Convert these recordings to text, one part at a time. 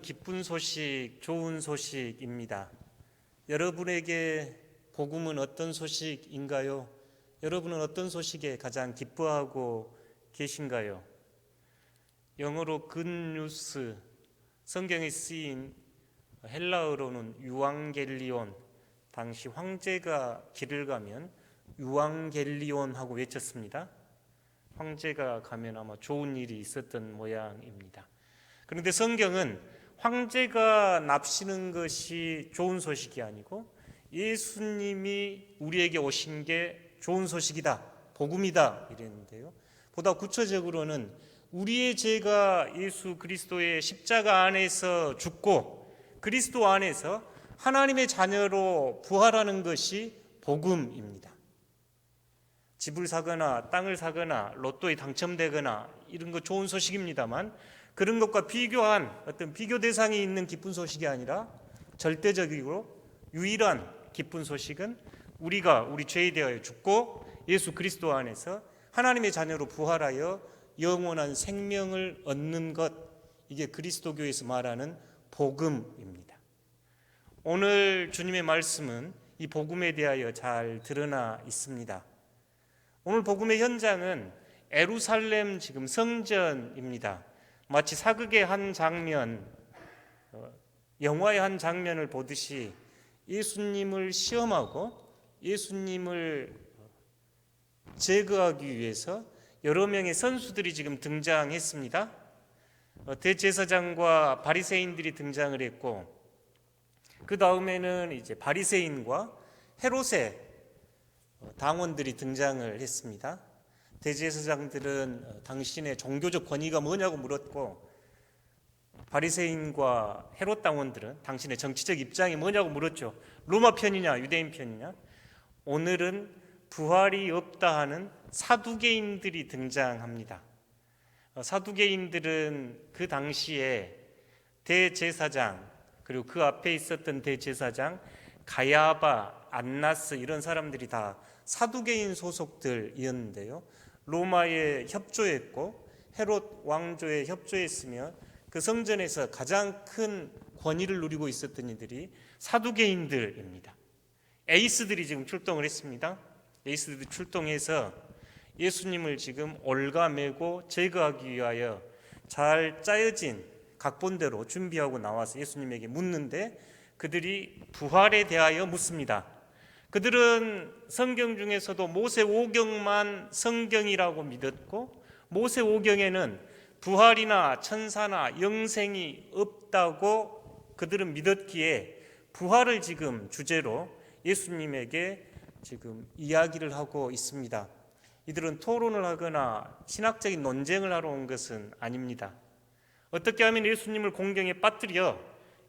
기쁜 소식, 좋은 소식입니다. 여러분에게 복음은 어떤 소식인가요? 여러분은 어떤 소식에 가장 기뻐하고 계신가요? 영어로 굿뉴스, 성경에 쓰인 헬라어로는 유앙겔리온, 당시 황제가 길을 가면 유앙겔리온 하고 외쳤습니다. 황제가 가면 아마 좋은 일이 있었던 모양입니다. 그런데 성경은 황제가 납시는 것이 좋은 소식이 아니고 예수님이 우리에게 오신 게 좋은 소식이다. 복음이다. 이랬는데요. 보다 구체적으로는 우리의 죄가 예수 그리스도의 십자가 안에서 죽고 그리스도 안에서 하나님의 자녀로 부활하는 것이 복음입니다. 집을 사거나 땅을 사거나 로또에 당첨되거나 이런 거 좋은 소식입니다만 그런 것과 비교한 어떤 비교 대상이 있는 기쁜 소식이 아니라 절대적이고 유일한 기쁜 소식은 우리가 우리 죄에 대하여 죽고 예수 그리스도 안에서 하나님의 자녀로 부활하여 영원한 생명을 얻는 것 이게 그리스도교에서 말하는 복음입니다. 오늘 주님의 말씀은 이 복음에 대하여 잘 드러나 있습니다. 오늘 복음의 현장은 에루살렘 지금 성전입니다. 마치 사극의 한 장면, 어, 영화의 한 장면을 보듯이 예수님을 시험하고 예수님을 제거하기 위해서 여러 명의 선수들이 지금 등장했습니다. 어, 대제사장과 바리새인들이 등장을 했고 그 다음에는 이제 바리새인과 헤롯의 어, 당원들이 등장을 했습니다. 대제사장들은 어, 당신의 종교적 권위가 뭐냐고 물었고 바리새인과 헤롯 당원들은 당신의 정치적 입장이 뭐냐고 물었죠. 로마 편이냐 유대인 편이냐? 오늘은 부활이 없다 하는 사두개인들이 등장합니다. 어, 사두개인들은 그 당시에 대제사장 그리고 그 앞에 있었던 대제사장 가야바, 안나스 이런 사람들이 다 사두개인 소속들이었는데요. 로마에 협조했고 헤롯 왕조에 협조했으며 그 성전에서 가장 큰 권위를 누리고 있었던 이들이 사두개인들입니다. 에이스들이 지금 출동을 했습니다. 에이스들이 출동해서 예수님을 지금 올가매고 제거하기 위하여 잘 짜여진 각본대로 준비하고 나와서 예수님에게 묻는데 그들이 부활에 대하여 묻습니다. 그들은 성경 중에서도 모세 오경만 성경이라고 믿었고 모세 오경에는 부활이나 천사나 영생이 없다고 그들은 믿었기에 부활을 지금 주제로 예수님에게 지금 이야기를 하고 있습니다. 이들은 토론을 하거나 신학적인 논쟁을 하러 온 것은 아닙니다. 어떻게 하면 예수님을 공경에 빠뜨려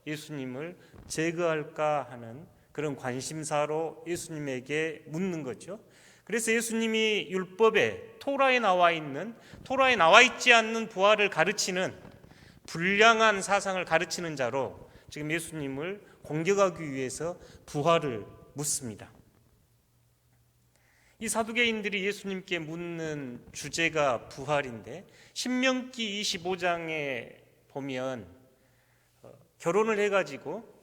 예수님을 제거할까 하는 그런 관심사로 예수님에게 묻는 거죠. 그래서 예수님이 율법에 토라에 나와 있는 토라에 나와 있지 않는 부활을 가르치는 불량한 사상을 가르치는 자로 지금 예수님을 공격하기 위해서 부활을 묻습니다. 이 사두개인들이 예수님께 묻는 주제가 부활인데 신명기 25장에 보면 어, 결혼을 해가지고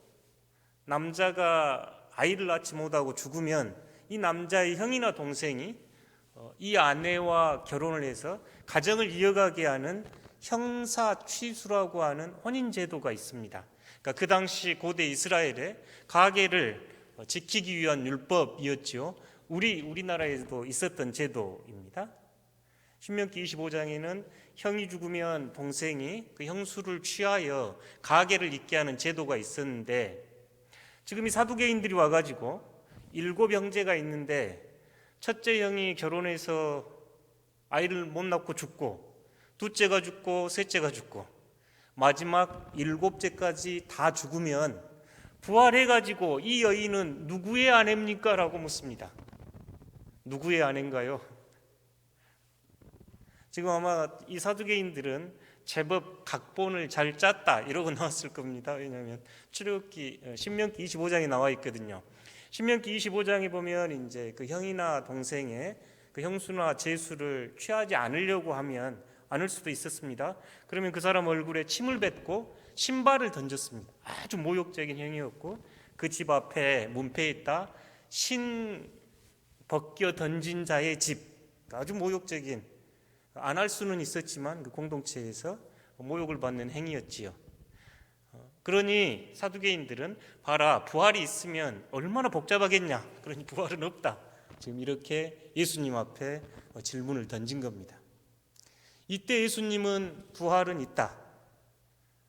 남자가 아이를 낳지 못하고 죽으면 이 남자의 형이나 동생이 어, 이 아내와 결혼을 해서 가정을 이어가게 하는 형사 취수라고 하는 혼인 제도가 있습니다. 그러니까 그 당시 고대 이스라엘의 가계를 어, 지키기 위한 율법이었죠. 우리 우리나라에도 있었던 제도입니다. 신명기 25장에는 형이 죽으면 동생이 그 형수를 취하여 가계를 잇게 하는 제도가 있었는데 지금 이 사두개인들이 와가지고 일곱 형제가 있는데 첫째 형이 결혼해서 아이를 못 낳고 죽고 둘째가 죽고 셋째가 죽고 마지막 일곱째까지 다 죽으면 부활해가지고 이 여인은 누구의 아내입니까? 라고 묻습니다. 누구의 아내인가요? 지금 아마 이 사두개인들은 제법 각본을 잘 짰다 이러고 나왔을 겁니다. 왜냐하면 출애굽기 어, 신명기 25장에 나와 있거든요. 신명기 25장에 보면 이제 그 형이나 동생의 그 형수나 제수를 취하지 않으려고 하면 않을 수도 있었습니다. 그러면 그 사람 얼굴에 침을 뱉고 신발을 던졌습니다. 아주 모욕적인 행위였고 그 집 앞에 문패에 있다 신 벗겨 던진 자의 집 아주 모욕적인 안 할 수는 있었지만 그 공동체에서 모욕을 받는 행위였지요. 어, 그러니 사두개인들은 봐라 부활이 있으면 얼마나 복잡하겠냐. 그러니 부활은 없다. 지금 이렇게 예수님 앞에 어, 질문을 던진 겁니다. 이때 예수님은 부활은 있다.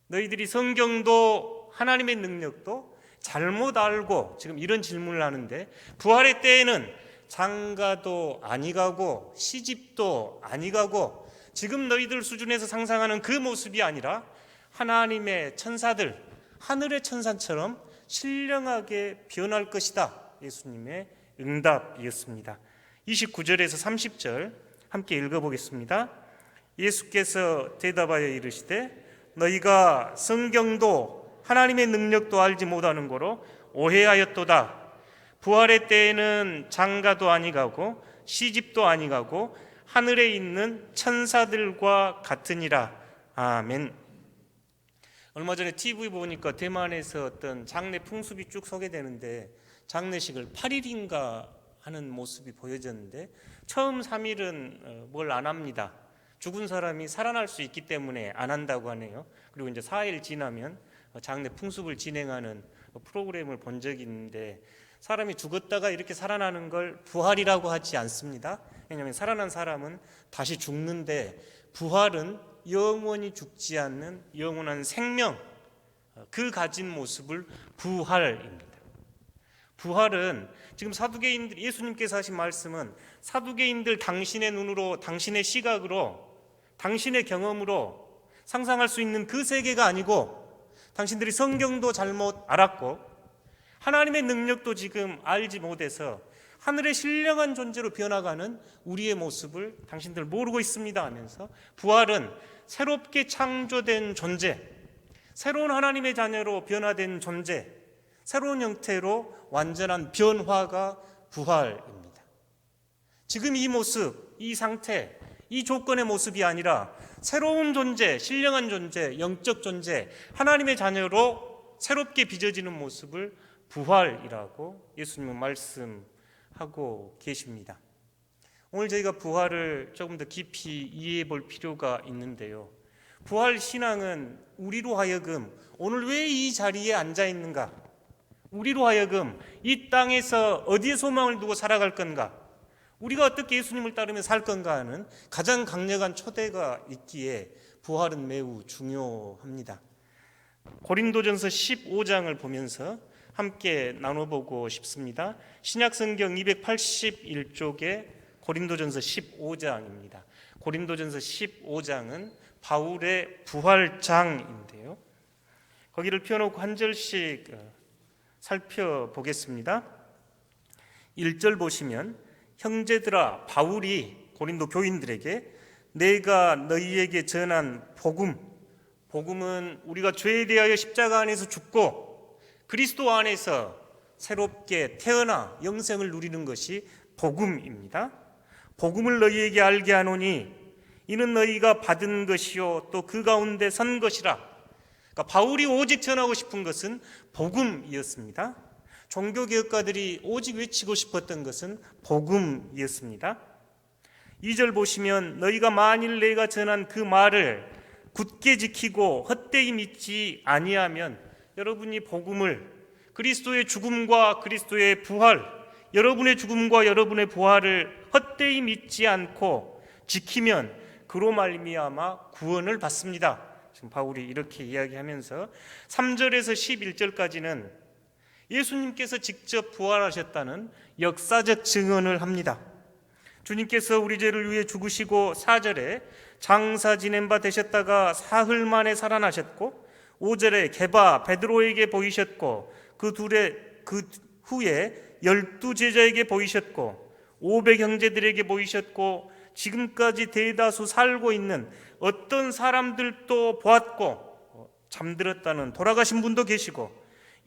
너희들이 성경도 하나님의 능력도 잘못 알고 지금 이런 질문을 하는데 부활의 때에는 장가도 아니 가고 시집도 아니 가고 지금 너희들 수준에서 상상하는 그 모습이 아니라 하나님의 천사들 하늘의 천사처럼 신령하게 변할 것이다. 예수님의 응답이었습니다. 29절에서 30절 함께 읽어보겠습니다. 예수께서 대답하여 이르시되 너희가 성경도 하나님의 능력도 알지 못하는 거로 오해하였도다. 부활의 때에는 장가도 아니가고 시집도 아니가고 하늘에 있는 천사들과 같으니라. 아멘. 얼마 전에 TV 보니까 대만에서 어떤 장례 풍습이 쭉 소개되는데 장례식을 8일인가 하는 모습이 보여졌는데 처음 3일은 뭘 안 합니다. 죽은 사람이 살아날 수 있기 때문에 안 한다고 하네요. 그리고 이제 4일 지나면 장례 풍습을 진행하는 프로그램을 본 적이 있는데 사람이 죽었다가 이렇게 살아나는 걸 부활이라고 하지 않습니다. 왜냐하면 살아난 사람은 다시 죽는데 부활은 영원히 죽지 않는 영원한 생명 그 가진 모습을 부활입니다. 부활은 지금 사두개인들 예수님께서 하신 말씀은 사두개인들 당신의 눈으로 당신의 시각으로 당신의 경험으로 상상할 수 있는 그 세계가 아니고 당신들이 성경도 잘못 알았고 하나님의 능력도 지금 알지 못해서 하늘의 신령한 존재로 변화가는 우리의 모습을 당신들 모르고 있습니다 하면서 부활은 새롭게 창조된 존재, 새로운 하나님의 자녀로 변화된 존재, 새로운 형태로 완전한 변화가 부활입니다. 지금 이 모습, 이 상태, 이 조건의 모습이 아니라 새로운 존재, 신령한 존재, 영적 존재, 하나님의 자녀로 새롭게 빚어지는 모습을 부활이라고 예수님은 말씀하고 계십니다. 오늘 저희가 부활을 조금 더 깊이 이해해 볼 필요가 있는데요. 부활 신앙은 우리로 하여금 오늘 왜 이 자리에 앉아 있는가? 우리로 하여금 이 땅에서 어디에 소망을 두고 살아갈 건가? 우리가 어떻게 예수님을 따르며 살 건가 하는 가장 강력한 초대가 있기에 부활은 매우 중요합니다. 고린도전서 15장을 보면서 함께 나눠보고 싶습니다. 신약 성경 281쪽에 고린도전서 15장입니다. 고린도전서 15장은 바울의 부활장인데요. 거기를 펴놓고 한 절씩 어, 살펴보겠습니다. 1절 보시면 형제들아 바울이 고린도 교인들에게 내가 너희에게 전한 복음 복음은 우리가 죄에 대하여 십자가 안에서 죽고 그리스도 안에서 새롭게 태어나 영생을 누리는 것이 복음입니다. 복음을 너희에게 알게 하노니 이는 너희가 받은 것이요 또 그 가운데 선 것이라. 그러니까 바울이 오직 전하고 싶은 것은 복음이었습니다. 종교 개혁가들이 오직 외치고 싶었던 것은 복음이었습니다. 2절 보시면 너희가 만일 내가 전한 그 말을 굳게 지키고 헛되이 믿지 아니하면 여러분이 복음을 그리스도의 죽음과 그리스도의 부활, 여러분의 죽음과 여러분의 부활을 헛되이 믿지 않고 지키면 그로 말미암아 구원을 받습니다. 지금 바울이 이렇게 이야기하면서 3절에서 11절까지는 예수님께서 직접 부활하셨다는 역사적 증언을 합니다. 주님께서 우리 죄를 위해 죽으시고 4절에 장사 지낸 바 되셨다가 사흘 만에 살아나셨고 5절에 게바 베드로에게 보이셨고 그 둘의 그 후에 열두 제자에게 보이셨고 오백 형제들에게 보이셨고 지금까지 대다수 살고 있는 어떤 사람들도 보았고 어, 잠들었다는 돌아가신 분도 계시고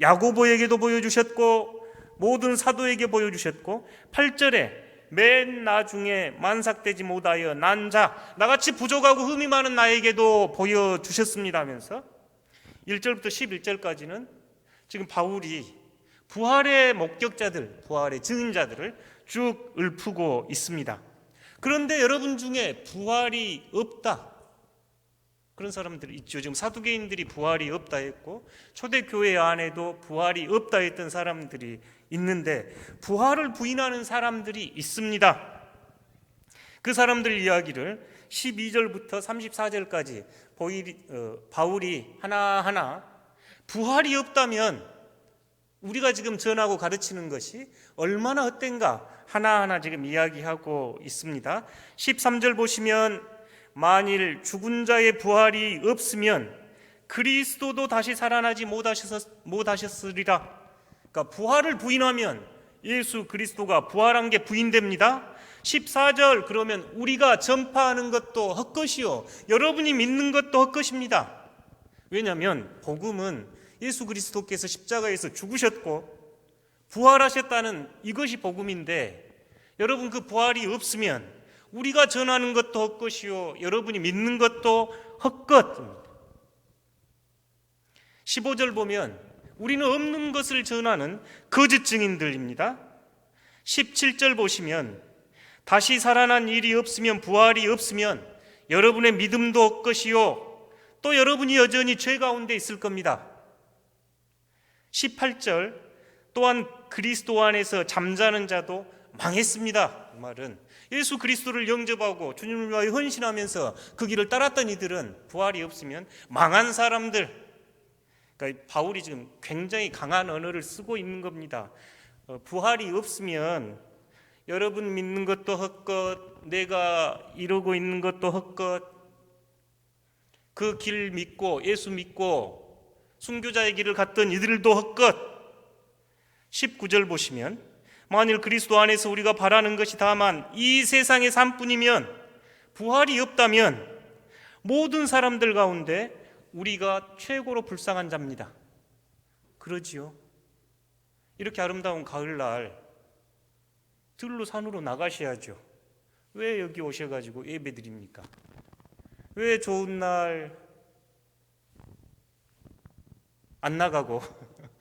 야고보에게도 보여주셨고 모든 사도에게 보여주셨고 8절에 맨 나중에 만삭되지 못하여 난 자 나같이 부족하고 흠이 많은 나에게도 보여주셨습니다 하면서 1절부터 11절까지는 지금 바울이 부활의 목격자들, 부활의 증인자들을 쭉 읊고 있습니다. 그런데 여러분 중에 부활이 없다. 그런 사람들이 있죠. 지금 사두개인들이 부활이 없다 했고 초대교회 안에도 부활이 없다 했던 사람들이 있는데 부활을 부인하는 사람들이 있습니다. 그 사람들 이야기를 12절부터 34절까지 어, 바울이 하나하나 부활이 없다면 우리가 지금 전하고 가르치는 것이 얼마나 헛된가 하나하나 지금 이야기하고 있습니다. 13절 보시면 만일 죽은 자의 부활이 없으면 그리스도도 다시 살아나지 못하셨, 못하셨으리라. 그러니까 부활을 부인하면 예수 그리스도가 부활한 게 부인됩니다. 14절 그러면 우리가 전파하는 것도 헛것이요 여러분이 믿는 것도 헛것입니다. 왜냐하면 복음은 예수 그리스도께서 십자가에서 죽으셨고 부활하셨다는 이것이 복음인데 여러분 그 부활이 없으면 우리가 전하는 것도 헛것이요 여러분이 믿는 것도 헛것입니다. 15절 보면 우리는 없는 것을 전하는 거짓 증인들입니다. 17절 보시면 다시 살아난 일이 없으면 부활이 없으면 여러분의 믿음도 헛것이요 또 여러분이 여전히 죄 가운데 있을 겁니다. 18절 또한 그리스도 안에서 잠자는 자도 망했습니다. 그 말은 예수 그리스도를 영접하고 주님을 위하여 헌신하면서 그 길을 따랐던 이들은 부활이 없으면 망한 사람들. 그러니까 바울이 지금 굉장히 강한 언어를 쓰고 있는 겁니다. 어, 부활이 없으면 여러분 믿는 것도 헛것, 내가 이루고 있는 것도 헛것, 그 길 믿고 예수 믿고 순교자의 길을 갔던 이들도 헛것. 19절 보시면 만일 그리스도 안에서 우리가 바라는 것이 다만 이 세상의 삶뿐이면 부활이 없다면 모든 사람들 가운데 우리가 최고로 불쌍한 자입니다. 그러지요. 이렇게 아름다운 가을날 들로 산으로 나가셔야죠. 왜 여기 오셔가지고 예배 드립니까? 왜 좋은 날 안 나가고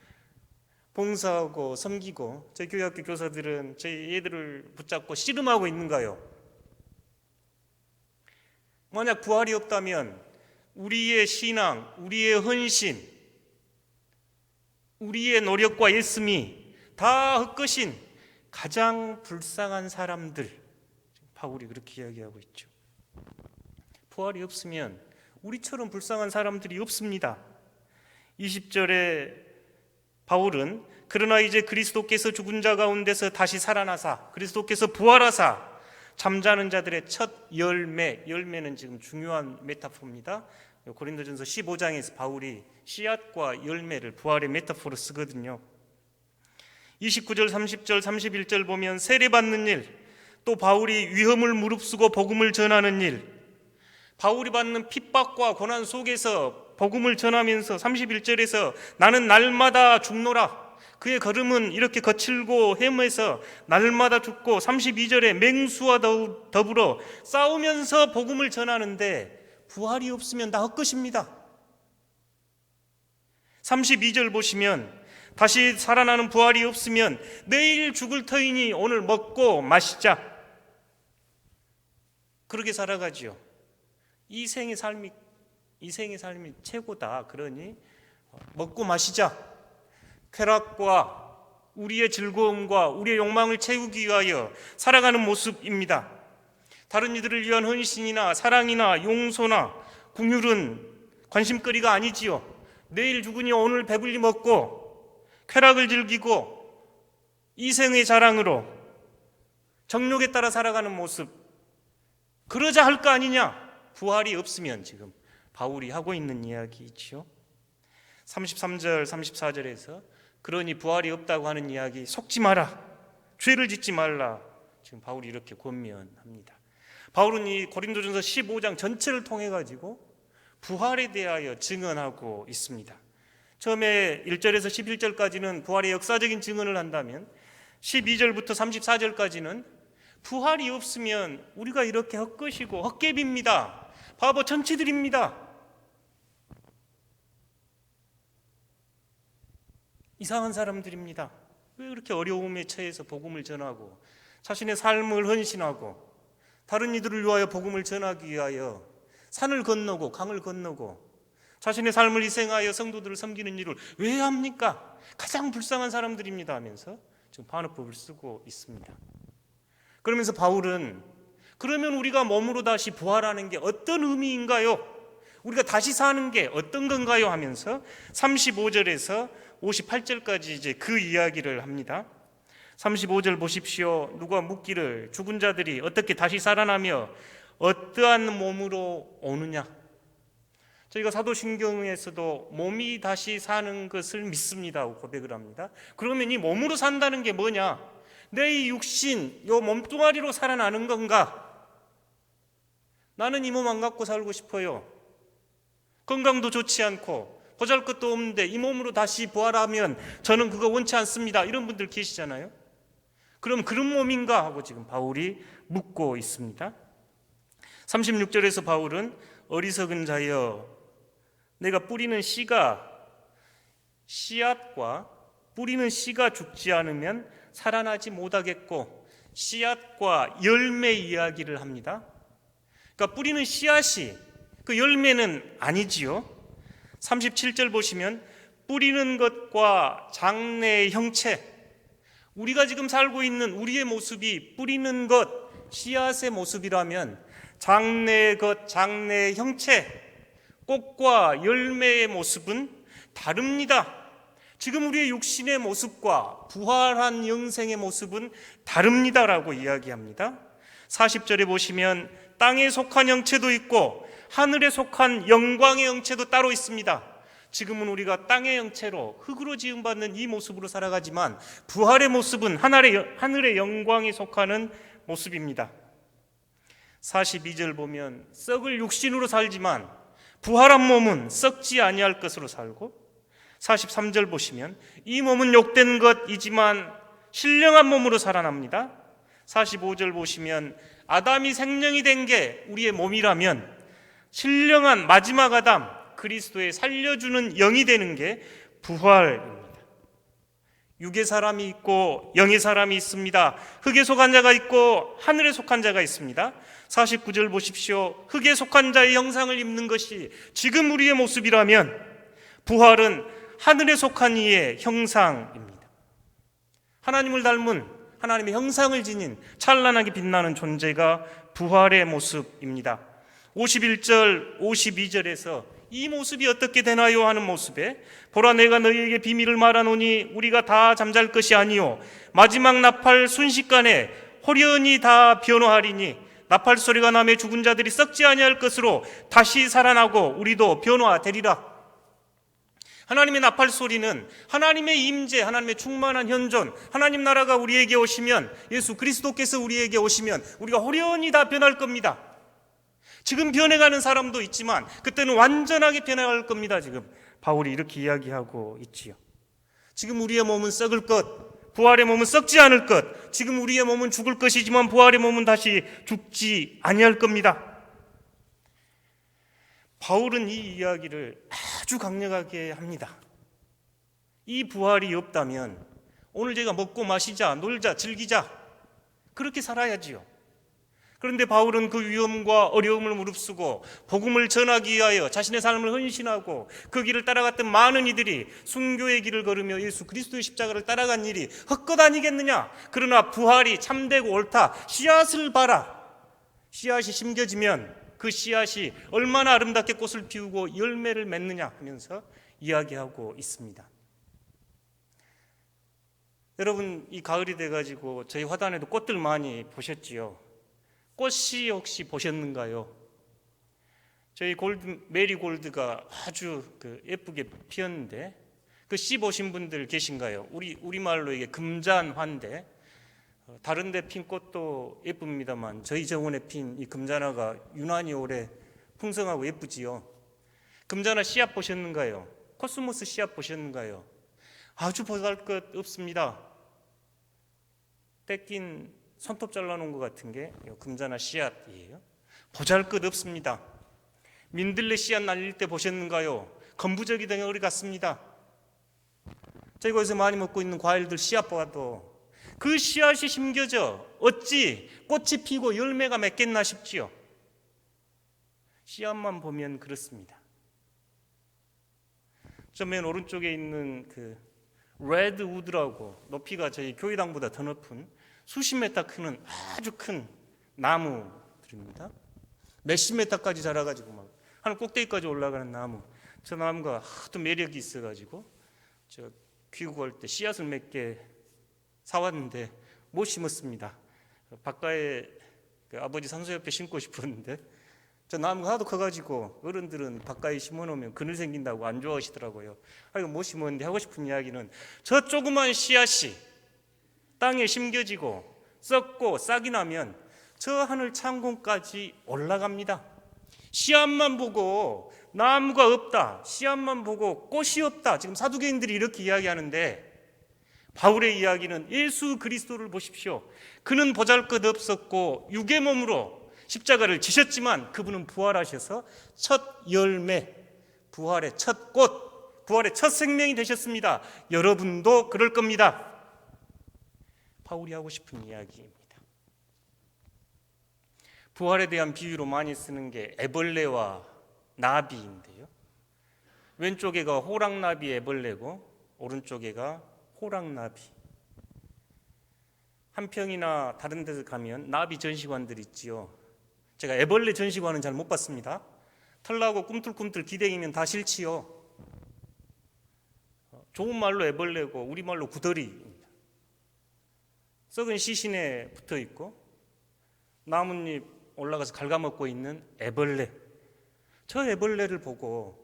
봉사하고 섬기고 제 교회학교 교사들은 제 얘들을 붙잡고 씨름하고 있는가요? 만약 부활이 없다면 우리의 신앙, 우리의 헌신, 우리의 노력과 예씀이 다 헛것인 가장 불쌍한 사람들 바울이 그렇게 이야기하고 있죠. 부활이 없으면 우리처럼 불쌍한 사람들이 없습니다. 20절에 바울은 그러나 이제 그리스도께서 죽은 자 가운데서 다시 살아나사 그리스도께서 부활하사 잠자는 자들의 첫 열매 열매는 지금 중요한 메타포입니다. 고린도전서 15장에서 바울이 씨앗과 열매를 부활의 메타포로 쓰거든요. 29절, 30절, 31절 보면 세례받는 일, 또 바울이 위험을 무릅쓰고 복음을 전하는 일, 바울이 받는 핍박과 고난 속에서 복음을 전하면서 31절에서 나는 날마다 죽노라. 그의 걸음은 이렇게 거칠고 헤매서 날마다 죽고 32절에 맹수와 더불어 싸우면서 복음을 전하는데 부활이 없으면 다 헛것입니다. 32절 보시면 다시 살아나는 부활이 없으면 내일 죽을 터이니 오늘 먹고 마시자. 그렇게 살아가지요. 이 생의 삶이 이 생의 삶이 최고다. 그러니 먹고 마시자. 쾌락과 우리의 즐거움과 우리의 욕망을 채우기 위하여 살아가는 모습입니다. 다른 이들을 위한 헌신이나 사랑이나 용서나 궁율은 관심거리가 아니지요. 내일 죽으니 오늘 배불리 먹고 쾌락을 즐기고 이생의 자랑으로 정욕에 따라 살아가는 모습. 그러자 할 거 아니냐? 부활이 없으면 지금 바울이 하고 있는 이야기이지요 33절 34절에서 그러니 부활이 없다고 하는 이야기 속지 마라. 죄를 짓지 말라. 지금 바울이 이렇게 권면합니다. 바울은 이 고린도전서 15장 전체를 통해 가지고 부활에 대하여 증언하고 있습니다 처음에 1절에서 11절까지는 부활의 역사적인 증언을 한다면 12절부터 34절까지는 부활이 없으면 우리가 이렇게 헛것이고 헛개비입니다. 바보 천치들입니다. 이상한 사람들입니다. 왜 그렇게 어려움에 처해서 복음을 전하고 자신의 삶을 헌신하고 다른 이들을 위하여 복음을 전하기 위하여 산을 건너고 강을 건너고 자신의 삶을 희생하여 성도들을 섬기는 일을 왜 합니까? 가장 불쌍한 사람들입니다 하면서 지금 반어법을 쓰고 있습니다. 그러면서 바울은 그러면 우리가 몸으로 다시 부활하는 게 어떤 의미인가요? 우리가 다시 사는 게 어떤 건가요? 하면서 35절에서 58절까지 이제 그 이야기를 합니다. 35절 보십시오. 누가 묻기를 죽은 자들이 어떻게 다시 살아나며 어떠한 몸으로 오느냐? 저희가 사도신경에서도 몸이 다시 사는 것을 믿습니다 고백을 합니다. 그러면 이 몸으로 산다는 게 뭐냐? 내 이 육신, 요 몸뚱아리로 살아나는 건가? 나는 이 몸 안 갖고 살고 싶어요. 건강도 좋지 않고 보잘 것도 없는데 이 몸으로 다시 부활하면 저는 그거 원치 않습니다. 이런 분들 계시잖아요. 그럼 그런 몸인가 하고 지금 바울이 묻고 있습니다. 36절에서 바울은 어리석은 자여 내가 뿌리는 씨가 씨앗과 뿌리는 씨가 죽지 않으면 살아나지 못하겠고 씨앗과 열매 이야기를 합니다. 그러니까 뿌리는 씨앗이 그 열매는 아니지요. 37절 보시면 뿌리는 것과 장래의 형체 우리가 지금 살고 있는 우리의 모습이 뿌리는 것 씨앗의 모습이라면 장래의 것 장래의 형체 꽃과 열매의 모습은 다릅니다. 지금 우리의 육신의 모습과 부활한 영생의 모습은 다릅니다라고 이야기합니다. 40절에 보시면 땅에 속한 형체도 있고 하늘에 속한 영광의 형체도 따로 있습니다. 지금은 우리가 땅의 형체로 흙으로 지음받는 이 모습으로 살아가지만 부활의 모습은 하늘의, 하늘의 영광에 속하는 모습입니다. 42절 보면 썩을 육신으로 살지만 부활한 몸은 썩지 아니할 것으로 살고 43절 보시면 이 몸은 욕된 것이지만 신령한 몸으로 살아납니다. 45절 보시면 아담이 생명이 된 게 우리의 몸이라면 신령한 마지막 아담 그리스도의 살려주는 영이 되는 게 부활입니다. 육의 사람이 있고 영의 사람이 있습니다. 흙에 속한 자가 있고 하늘에 속한 자가 있습니다. 49절 보십시오. 흙에 속한 자의 형상을 입는 것이 지금 우리의 모습이라면 부활은 하늘에 속한 이의 형상입니다. 하나님을 닮은 하나님의 형상을 지닌 찬란하게 빛나는 존재가 부활의 모습입니다. 51절, 52절에서 이 모습이 어떻게 되나요? 하는 모습에 보라 내가 너희에게 비밀을 말하노니 우리가 다 잠잘 것이 아니요. 마지막 나팔 순식간에 호련히 다 변화하리니 나팔 소리가 나며 죽은 자들이 썩지 아니할 것으로 다시 살아나고 우리도 변화되리라. 하나님의 나팔 소리는 하나님의 임재, 하나님의 충만한 현존, 하나님 나라가 우리에게 오시면 예수 그리스도께서 우리에게 오시면 우리가 호련히 다 변할 겁니다. 지금 변해가는 사람도 있지만 그때는 완전하게 변해갈 겁니다. 지금 바울이 이렇게 이야기하고 있지요. 지금 우리의 몸은 썩을 것, 부활의 몸은 썩지 않을 것. 지금 우리의 몸은 죽을 것이지만 부활의 몸은 다시 죽지 아니할 겁니다. 바울은 이 이야기를 아주 강력하게 합니다. 이 부활이 없다면 오늘 제가 먹고 마시자, 놀자, 즐기자 그렇게 살아야지요. 그런데 바울은 그 위험과 어려움을 무릅쓰고 복음을 전하기 위하여 자신의 삶을 헌신하고 그 길을 따라갔던 많은 이들이 순교의 길을 걸으며 예수 그리스도의 십자가를 따라간 일이 헛것 아니겠느냐? 그러나 부활이 참되고 옳다. 씨앗을 봐라. 씨앗이 심겨지면 그 씨앗이 얼마나 아름답게 꽃을 피우고 열매를 맺느냐 하면서 이야기하고 있습니다. 여러분 이 가을이 돼가지고 저희 화단에도 꽃들 많이 보셨지요. 꽃이 혹시 보셨는가요? 저희 골드 메리 골드가 아주 그 예쁘게 피었는데 그 씨 보신 분들 계신가요? 우리 우리 말로 이게 금잔화인데 어, 다른 데 핀 꽃도 예쁩니다만 저희 정원에 핀 이 금잔화가 유난히 오래 풍성하고 예쁘지요. 금잔화 씨앗 보셨는가요? 코스모스 씨앗 보셨는가요? 아주 보잘 것 없습니다. 떼낀 손톱 잘라놓은 것 같은 게 금잔화 씨앗이에요. 보잘것 없습니다. 민들레 씨앗 날릴 때 보셨는가요? 건부적이 덩어리 같습니다. 저희가 요새 많이 먹고 있는 과일들 씨앗 봐도 그 씨앗이 심겨져 어찌 꽃이 피고 열매가 맺겠나 싶지요. 씨앗만 보면 그렇습니다. 저 맨 오른쪽에 있는 그 레드우드라고 높이가 저희 교회당보다 더 높은 수십 메타 크는 아주 큰 나무들입니다. 몇십 메타까지 자라가지고 막 하늘 꼭대기까지 올라가는 나무. 저 나무가 하도 매력이 있어가지고 저 귀국할 때 씨앗을 몇 개 사왔는데 못 심었습니다. 바깥에 그 아버지 산소 옆에 심고 싶었는데 저 나무가 하도 커가지고 어른들은 바깥에 심어놓으면 그늘 생긴다고 안 좋아하시더라고요. 아 이거 못 심었는데 하고 싶은 이야기는 저 조그만 씨앗이 땅에 심겨지고 썩고 싹이 나면 저 하늘 창공까지 올라갑니다. 씨앗만 보고 나무가 없다. 씨앗만 보고 꽃이 없다. 지금 사두개인들이 이렇게 이야기하는데 바울의 이야기는 예수 그리스도를 보십시오. 그는 보잘것 없었고 육의 몸으로 십자가를 지셨지만 그분은 부활하셔서 첫 열매, 부활의 첫 꽃, 부활의 첫 생명이 되셨습니다. 여러분도 그럴 겁니다. 바울이 하고 싶은 이야기입니다. 부활에 대한 비유로 많이 쓰는 게 애벌레와 나비인데요. 왼쪽에가 호랑나비 애벌레고 오른쪽에가 호랑나비. 한평이나 다른 데서 가면 나비 전시관들 있지요. 제가 애벌레 전시관은 잘 못 봤습니다. 털나고 꿈틀꿈틀 기대기면 다 싫지요. 어, 좋은 말로 애벌레고 우리 말로 구더리입니다. 썩은 시신에 붙어 있고 나뭇잎 올라가서 갉아먹고 있는 애벌레. 저 애벌레를 보고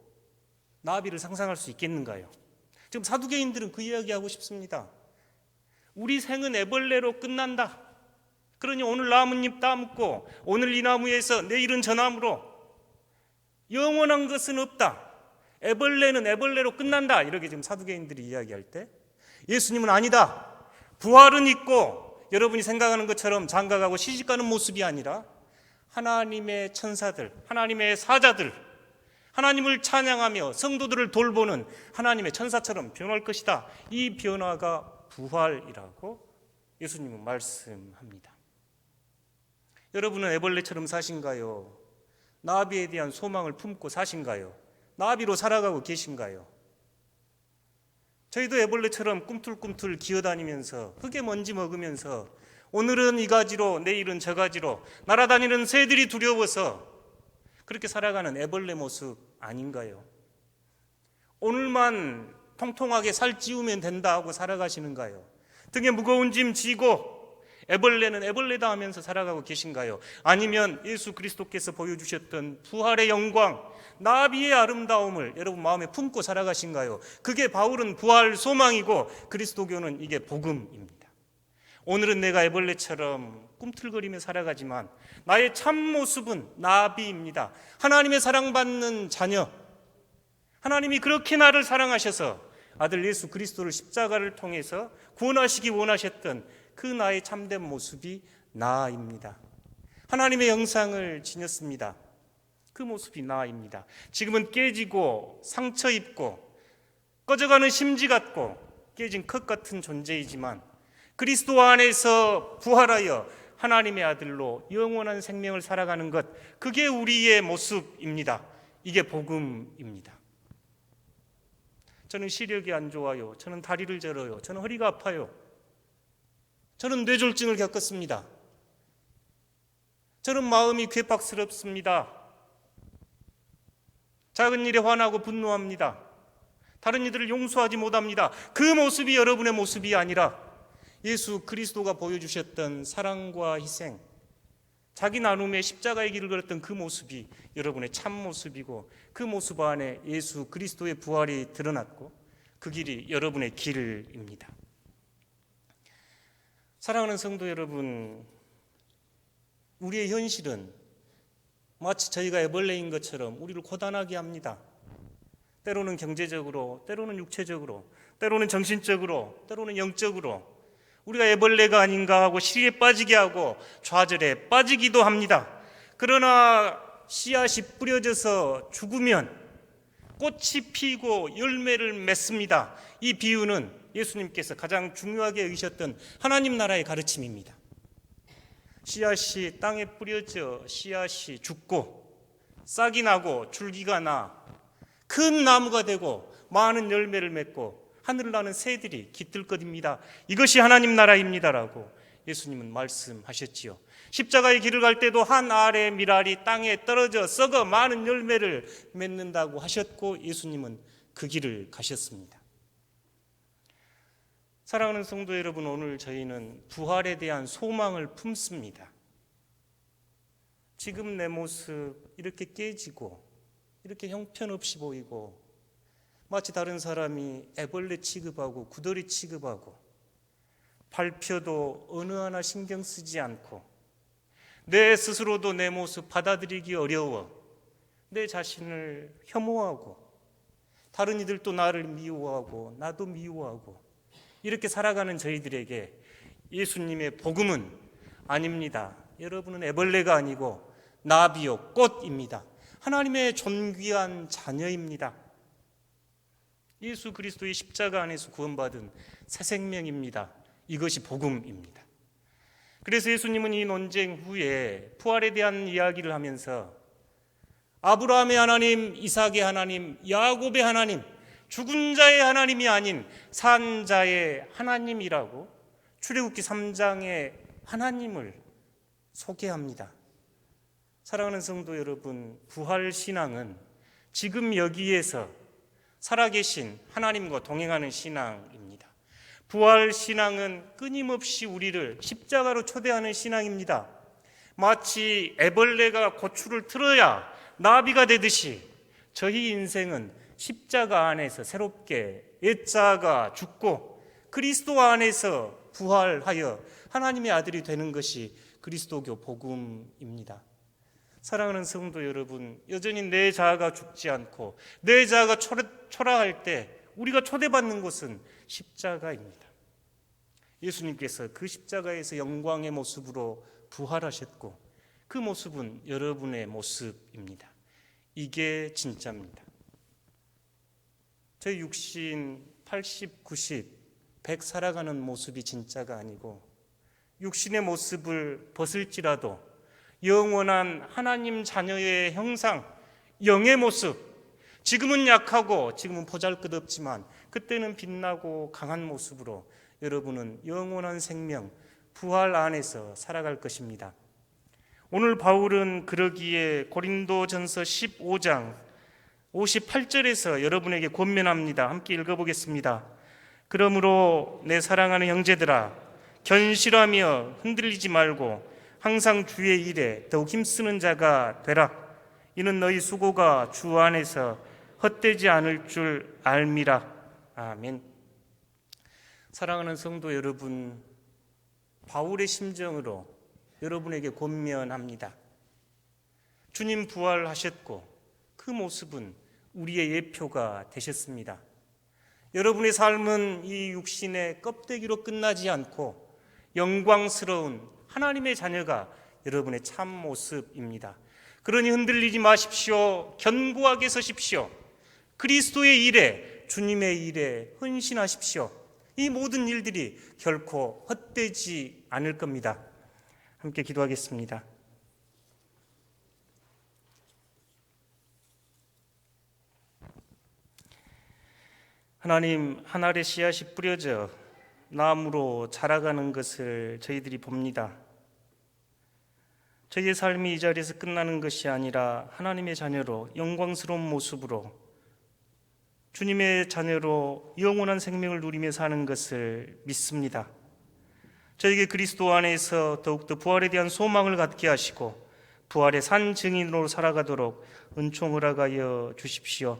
나비를 상상할 수 있겠는가요? 지금 사두개인들은 그 이야기 하고 싶습니다. 우리 생은 애벌레로 끝난다. 그러니 오늘 나뭇잎 따먹고 오늘 이 나무에서 내일은 저 나무로 영원한 것은 없다. 애벌레는 애벌레로 끝난다. 이렇게 지금 사두개인들이 이야기할 때 예수님은 아니다. 부활은 있고 여러분이 생각하는 것처럼 장가가고 시집가는 모습이 아니라 하나님의 천사들, 하나님의 사자들, 하나님을 찬양하며 성도들을 돌보는 하나님의 천사처럼 변할 것이다. 이 변화가 부활이라고 예수님은 말씀합니다. 여러분은 애벌레처럼 사신가요? 나비에 대한 소망을 품고 사신가요? 나비로 살아가고 계신가요? 저희도 애벌레처럼 꿈틀꿈틀 기어다니면서 흙에 먼지 먹으면서 오늘은 이 가지로 내일은 저 가지로 날아다니는 새들이 두려워서 그렇게 살아가는 애벌레 모습 아닌가요? 오늘만 통통하게 살 찌우면 된다 하고 살아가시는가요? 등에 무거운 짐 지고 애벌레는 애벌레다 하면서 살아가고 계신가요? 아니면 예수 그리스도께서 보여주셨던 부활의 영광, 나비의 아름다움을 여러분 마음에 품고 살아가신가요? 그게 바울은 부활 소망이고 그리스도교는 이게 복음입니다. 오늘은 내가 애벌레처럼 꿈틀거리며 살아가지만 나의 참 모습은 나비입니다. 하나님의 사랑받는 자녀. 하나님이 그렇게 나를 사랑하셔서 아들 예수 그리스도를 십자가를 통해서 구원하시기 원하셨던 그 나의 참된 모습이 나입니다. 하나님의 영상을 지녔습니다. 그 모습이 나입니다. 지금은 깨지고 상처 입고 꺼져가는 심지 같고 깨진 컵 같은 존재이지만 그리스도 안에서 부활하여 하나님의 아들로 영원한 생명을 살아가는 것 그게 우리의 모습입니다. 이게 복음입니다. 저는 시력이 안 좋아요. 저는 다리를 저려요. 저는 허리가 아파요. 저는 뇌졸중을 겪었습니다. 저는 마음이 괴팍스럽습니다. 작은 일에 화나고 분노합니다. 다른 이들을 용서하지 못합니다. 그 모습이 여러분의 모습이 아니라 예수 그리스도가 보여주셨던 사랑과 희생, 자기 나눔의 십자가의 길을 걸었던 그 모습이 여러분의 참 모습이고 그 모습 안에 예수 그리스도의 부활이 드러났고 그 길이 여러분의 길입니다. 사랑하는 성도 여러분, 우리의 현실은 마치 저희가 애벌레인 것처럼 우리를 고단하게 합니다. 때로는 경제적으로, 때로는 육체적으로, 때로는 정신적으로, 때로는 영적으로 우리가 애벌레가 아닌가 하고 시리에 빠지게 하고 좌절에 빠지기도 합니다. 그러나 씨앗이 뿌려져서 죽으면 꽃이 피고 열매를 맺습니다. 이 비유는 예수님께서 가장 중요하게 여기셨던 하나님 나라의 가르침입니다. 씨앗이 땅에 뿌려져 씨앗이 죽고 싹이 나고 줄기가 나 큰 나무가 되고 많은 열매를 맺고 하늘을 나는 새들이 깃들거립니다. 이것이 하나님 나라입니다라고 예수님은 말씀하셨지요. 십자가의 길을 갈 때도 한 알의 미랄이 땅에 떨어져 썩어 많은 열매를 맺는다고 하셨고 예수님은 그 길을 가셨습니다. 사랑하는 성도 여러분, 오늘 저희는 부활에 대한 소망을 품습니다. 지금 내 모습 이렇게 깨지고 이렇게 형편없이 보이고 마치 다른 사람이 애벌레 취급하고 구더리 취급하고 발표도 어느 하나 신경 쓰지 않고 내 스스로도 내 모습 받아들이기 어려워 내 자신을 혐오하고 다른 이들도 나를 미워하고 나도 미워하고 이렇게 살아가는 저희들에게 예수님의 복음은 아닙니다. 여러분은 애벌레가 아니고 나비요 꽃입니다. 하나님의 존귀한 자녀입니다. 예수 그리스도의 십자가 안에서 구원받은 새 생명입니다. 이것이 복음입니다. 그래서 예수님은 이 논쟁 후에 부활에 대한 이야기를 하면서 아브라함의 하나님, 이삭의 하나님, 야곱의 하나님, 죽은 자의 하나님이 아닌 산 자의 하나님이라고 출애굽기 3장의 하나님을 소개합니다. 사랑하는 성도 여러분, 부활 신앙은 지금 여기에서 살아계신 하나님과 동행하는 신앙입니다. 부활 신앙은 끊임없이 우리를 십자가로 초대하는 신앙입니다. 마치 애벌레가 고추를 틀어야 나비가 되듯이 저희 인생은 십자가 안에서 새롭게 옛자가 죽고 그리스도 안에서 부활하여 하나님의 아들이 되는 것이 그리스도교 복음입니다. 사랑하는 성도 여러분, 여전히 내 자아가 죽지 않고 내 자아가 초라 할 때 우리가 초대받는 곳은 십자가입니다. 예수님께서 그 십자가에서 영광의 모습으로 부활하셨고 그 모습은 여러분의 모습입니다. 이게 진짜입니다. 저 육신 80, 90, 100 살아가는 모습이 진짜가 아니고 육신의 모습을 벗을지라도 영원한 하나님 자녀의 형상, 영의 모습, 지금은 약하고 지금은 보잘 것 없지만 그때는 빛나고 강한 모습으로 여러분은 영원한 생명, 부활 안에서 살아갈 것입니다. 오늘 바울은 그러기에 고린도전서 15장 58절에서 여러분에게 권면합니다. 함께 읽어보겠습니다. 그러므로 내 사랑하는 형제들아 견실하며 흔들리지 말고 항상 주의 일에 더욱 힘쓰는 자가 되라. 이는 너희 수고가 주 안에서 헛되지 않을 줄 알미라. 아멘. 사랑하는 성도 여러분, 바울의 심정으로 여러분에게 권면합니다. 주님 부활하셨고 그 모습은 우리의 예표가 되셨습니다. 여러분의 삶은 이 육신의 껍데기로 끝나지 않고 영광스러운 하나님의 자녀가 여러분의 참 모습입니다. 그러니 흔들리지 마십시오. 견고하게 서십시오. 그리스도의 일에, 주님의 일에 헌신하십시오. 이 모든 일들이 결코 헛되지 않을 겁니다. 함께 기도하겠습니다. 하나님, 하늘의 씨앗이 뿌려져 나무로 자라가는 것을 저희들이 봅니다. 저희의 삶이 이 자리에서 끝나는 것이 아니라 하나님의 자녀로 영광스러운 모습으로 주님의 자녀로 영원한 생명을 누리며 사는 것을 믿습니다. 저에게 그리스도 안에서 더욱더 부활에 대한 소망을 갖게 하시고 부활의 산 증인으로 살아가도록 은총 허락하여 주십시오.